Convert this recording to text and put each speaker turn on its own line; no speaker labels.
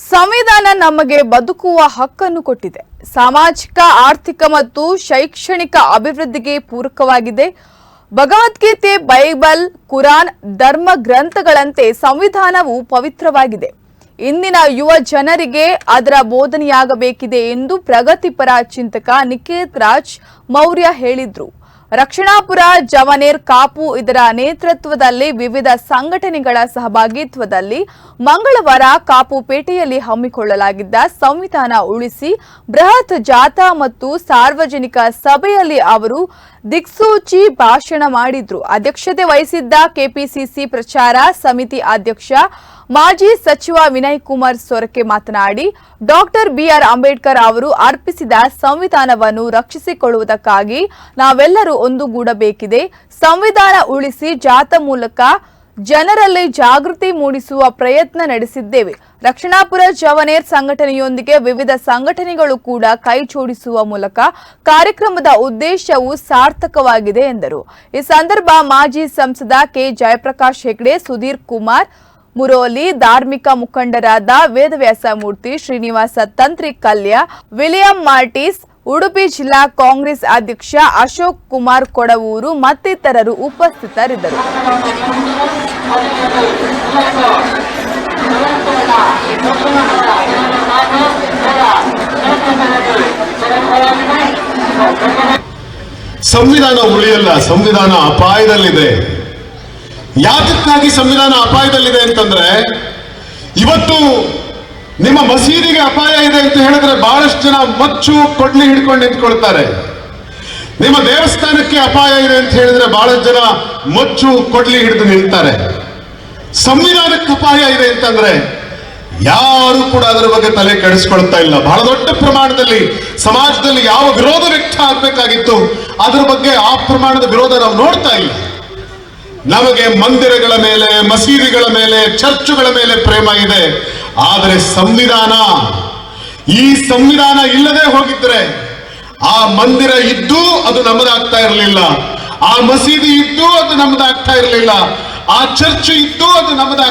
ಸಂವಿಧಾನ ನಮಗೆ ಬದುಕುವ ಹಕ್ಕನ್ನು ಕೊಟ್ಟಿದೆ. ಸಾಮಾಜಿಕ, ಆರ್ಥಿಕ ಮತ್ತು ಶೈಕ್ಷಣಿಕ ಅಭಿವೃದ್ಧಿಗೆ ಪೂರಕವಾಗಿದೆ. ಭಗವದ್ಗೀತೆ, ಬೈಬಲ್, ಕುರಾನ್, ಧರ್ಮ ಗ್ರಂಥಗಳಂತೆ ಸಂವಿಧಾನವು ಪವಿತ್ರವಾಗಿದೆ. ಇಂದಿನ ಯುವ ಜನರಿಗೆ ಅದರ ಬೋಧನೆಯಾಗಬೇಕಿದೆ ಎಂದು ಪ್ರಗತಿಪರ ಚಿಂತಕ ನಿಕೇತ್ ರಾಜ್ ಮೌರ್ಯ ಹೇಳಿದ್ರು. ರಕ್ಷಣಾಪುರ, ಜವನೇರ್, ಕಾಪು ಇದರ ನೇತೃತ್ವದಲ್ಲಿ ವಿವಿಧ ಸಂಘಟನೆಗಳ ಸಹಭಾಗಿತ್ವದಲ್ಲಿ ಮಂಗಳವಾರ ಕಾಪು ಪೇಟೆಯಲ್ಲಿ ಹಮ್ಮಿಕೊಳ್ಳಲಾಗಿದ್ದ ಸಂವಿಧಾನ ಉಳಿಸಿ ಬೃಹತ್ ಜಾಥಾ ಮತ್ತು ಸಾರ್ವಜನಿಕ ಸಭೆಯಲ್ಲಿ ಅವರು ದಿಕ್ಸೂಚಿ ಭಾಷಣ ಮಾಡಿದ್ರು. ಅಧ್ಯಕ್ಷತೆ ವಹಿಸಿದ್ದ ಕೆಪಿಸಿಸಿ ಪ್ರಚಾರ ಸಮಿತಿ ಅಧ್ಯಕ್ಷ ಮಾಜಿ ಸಚಿವ ವಿನಯ್ ಕುಮಾರ್ ಸೊರಕೆ ಮಾತನಾಡಿ, ಡಾಕ್ಟರ್ ಬಿಆರ್ ಅಂಬೇಡ್ಕರ್ ಅವರು ಅರ್ಪಿಸಿದ ಸಂವಿಧಾನವನ್ನು ರಕ್ಷಿಸಿಕೊಳ್ಳುವುದಕ್ಕಾಗಿ ನಾವೆಲ್ಲರೂ ಒಂದುಗೂಡಬೇಕಿದೆ. ಸಂವಿಧಾನ ಉಳಿಸಿ ಜಾತ ಮೂಲಕ ಜನರಲ್ಲಿ ಜಾಗೃತಿ ಮೂಡಿಸುವ ಪ್ರಯತ್ನ ನಡೆಸಿದ್ದೇವೆ. ರಕ್ಷಣಾಪುರ ಜವನೇರ್ ಸಂಘಟನೆಯೊಂದಿಗೆ ವಿವಿಧ ಸಂಘಟನೆಗಳು ಕೂಡ ಕೈ ಜೋಡಿಸುವ ಮೂಲಕ ಕಾರ್ಯಕ್ರಮದ ಉದ್ದೇಶವು ಸಾರ್ಥಕವಾಗಿದೆ ಎಂದರು. ಈ ಸಂದರ್ಭ ಮಾಜಿ ಸಂಸದ ಕೆ. ಜಯಪ್ರಕಾಶ್ ಹೆಗ್ಡೆ, ಸುಧೀರ್ ಕುಮಾರ್ ಮುರೋಲಿ ಧಾರ್ಮಿಕ ಮುಖಂಡರಾದ ವೇದವ್ಯಾಸ ಮೂರ್ತಿ ಶ್ರೀನಿವಾಸ ತಂತ್ರಿ ಕಲ್ಯ, ವಿಲಿಯಂ ಮಾರ್ಟಿಸ್, ಉಡುಪಿ ಜಿಲ್ಲಾ ಕಾಂಗ್ರೆಸ್ ಅಧ್ಯಕ್ಷ ಅಶೋಕ್ ಕುಮಾರ್ ಕೊಡವೂರು ಮತ್ತಿತರರು ಉಪಸ್ಥಿತರಿದ್ದರು.
ಸಂವಿಧಾನ ಉಳಿಯಲ್ಲ ಸಂವಿಧಾನ ಅಪಾಯದಲ್ಲಿದೆ. ಯಾತಕ್ಕಾಗಿ ಸಂವಿಧಾನ ಅಪಾಯದಲ್ಲಿದೆ ಅಂತಂದ್ರೆ, ಇವತ್ತು ನಿಮ್ಮ ಮಸೀದಿಗೆ ಅಪಾಯ ಇದೆ ಅಂತ ಹೇಳಿದ್ರೆ ಬಹಳಷ್ಟು ಜನ ಮಚ್ಚು, ಕೊಡ್ಲಿ ಹಿಡ್ಕೊಂಡು ನಿಂತ್ಕೊಳ್ತಾರೆ. ನಿಮ್ಮ ದೇವಸ್ಥಾನಕ್ಕೆ ಅಪಾಯ ಇದೆ ಅಂತ ಹೇಳಿದ್ರೆ ಬಹಳಷ್ಟು ಜನ ಮಚ್ಚು, ಕೊಡ್ಲಿ ಹಿಡಿದು ನಿಲ್ತಾರೆ. ಸಂವಿಧಾನಕ್ಕೆ ಅಪಾಯ ಇದೆ ಅಂತಂದ್ರೆ ಯಾರು ಕೂಡ ಅದರ ಬಗ್ಗೆ ತಲೆ ಕೆಡಿಸ್ಕೊಳ್ತಾ ಇಲ್ಲ. ಬಹಳ ದೊಡ್ಡ ಪ್ರಮಾಣದಲ್ಲಿ ಸಮಾಜದಲ್ಲಿ ಯಾವ ವಿರೋಧ ವ್ಯಕ್ತ ಆಗ್ಬೇಕಾಗಿತ್ತು, ಅದರ ಬಗ್ಗೆ ಆ ಪ್ರಮಾಣದ ವಿರೋಧ ನಾವು ನೋಡ್ತಾ ಇಲ್ಲ. ನಮಗೆ ಮಂದಿರಗಳ ಮೇಲೆ, ಮಸೀದಿಗಳ ಮೇಲೆ, ಚರ್ಚುಗಳ ಮೇಲೆ ಪ್ರೇಮ ಇದೆ. ಆದರೆ ಸಂವಿಧಾನ, ಈ ಸಂವಿಧಾನ ಇಲ್ಲದೆ ಹೋಗಿದ್ರೆ ಆ ಮಂದಿರ ಇದ್ದು ಅದು ನಮ್ಮದಾಗ್ತಾ ಇರಲಿಲ್ಲ. ಆ ಮಸೀದಿ ಇದ್ದು ಅದು ನಮ್ಮದಾಗ್ತಾ ಇರಲಿಲ್ಲ. ಆ ಚರ್ಚ್ ಇದ್ದು ಅದು ನಮ್ಮದಾಗ್ತಾ